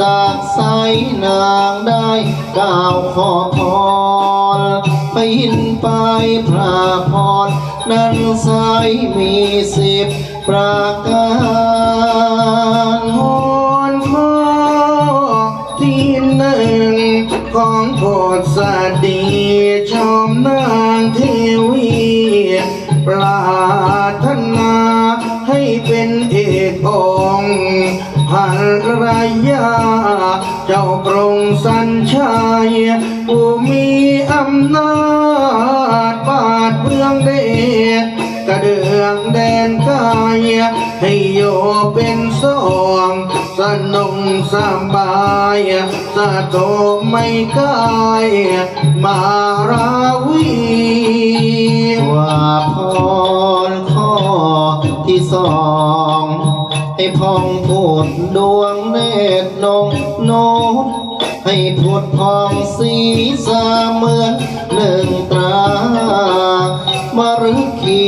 ตาใสนางได้กล่าวขอพรไปหินไปพระพร นั้นใสมีสิบประการพรข้อที่หนึ่งของโพธิสดีชมนางเทวีปรารถนาให้เป็นเอกองค์ ภรรยา เจ้ากรงสัญชัยผู้มีอำนาจบาดเบื้องเดชกระเดืองแดนกายให้โยเป็นสองสนุงสบายสะโตไม่กายมาราวีว่าพรข้อที่สอง พองพูดดวงเนตรนงโนดให้พูดพองสีสาเมือนหนึ่งตรามรุกี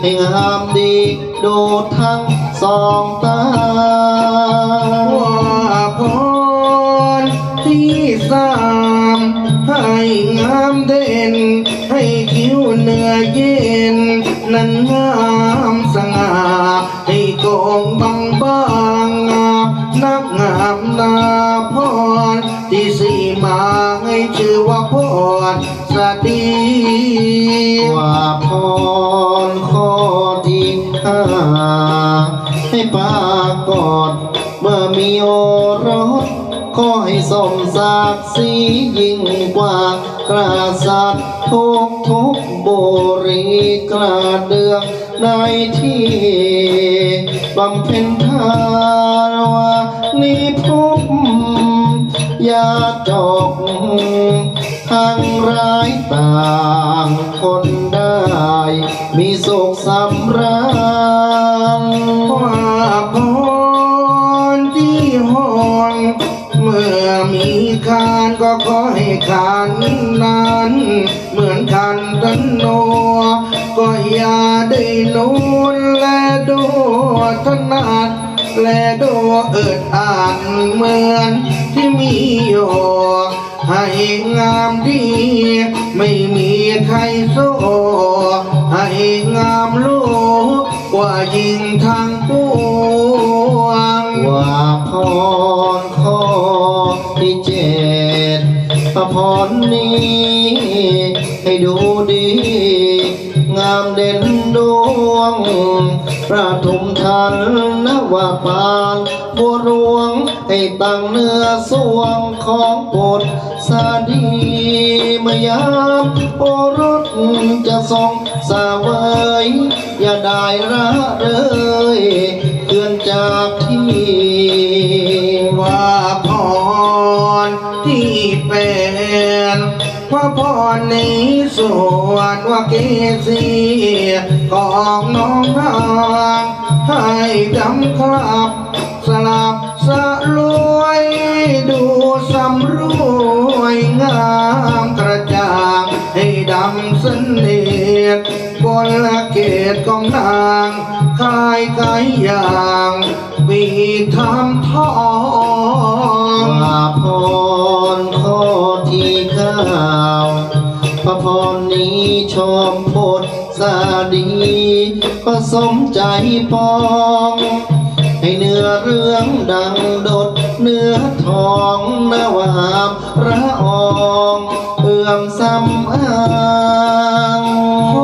ให้งามดีดูทั้งสองตาว่าพรที่สามให้งามเด่น ให้คิ้วเนื้อเย็น ที่สี่มาให้ชื่อว่าพรสดีว่าพรข้อที่ห้าให้ปากฏเมื่อมีโอรสขอให้สมศักดิ์ศรียิ่งกว่ากษัตริย์ทุกทุกๆบุรีกระเดืองในที่บำเพ็ญทานวานิพพ ยาจกทางร้ายต่างคนได้ มีสุขสำราญว่าพรที่ห้องเมื่อมีคานก็ขอให้คานนั้น เหมือนคันตันโน ก็อย่าได้นูนและดูถนัด และดูเอิดอ่านเหมือนที่มีอยู่ให้งามดี ไม่มีใครโซ่ให้งามลูกกว่ายิงทางปวงว่าพรข้อที่เจ็ดพระพรนี้ ให้ดูดี งามเด่นดวง ประทุมทันนวปานบัวรวงให้ตั้งเนื้อสวงของบทสาดีเมยามโอรสจะทรงสาเวยอย่าได้ละเลยเกินจากที่ว่าพรที่เป็นพระพรในสวดว่าเกษี ของน้องนางให้ดำคลับสลับสะลวย ดูสำรวยงามกระจ่างให้ดำเสนิทบนลเกตของนางคายกายอย่างมีทำทอง ชมพดสาดีผสมใจปอง ให้เนื้อเรื่องดังดดเนื้อทองนวามระอองเอื้อมซ้ำอางพ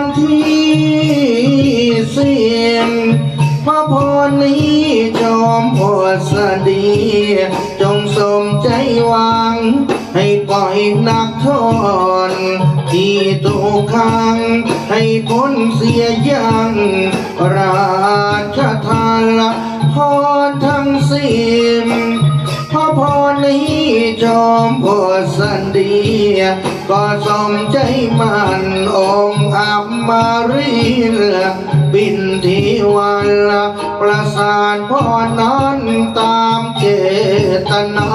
รที่สิ้นพระพรนี้จอมโพสดี จงสมใจหวัง ให้ปล่อยนักโทษ ที่ถูกขังให้พ้นเสียยัง ราชทานละพรทั้งสิ้นพระพรนี้จอมโพสันดีก็สมใจมันองค์อัมมารีลบินทีวันละประสานพรนั้นตามเจตนา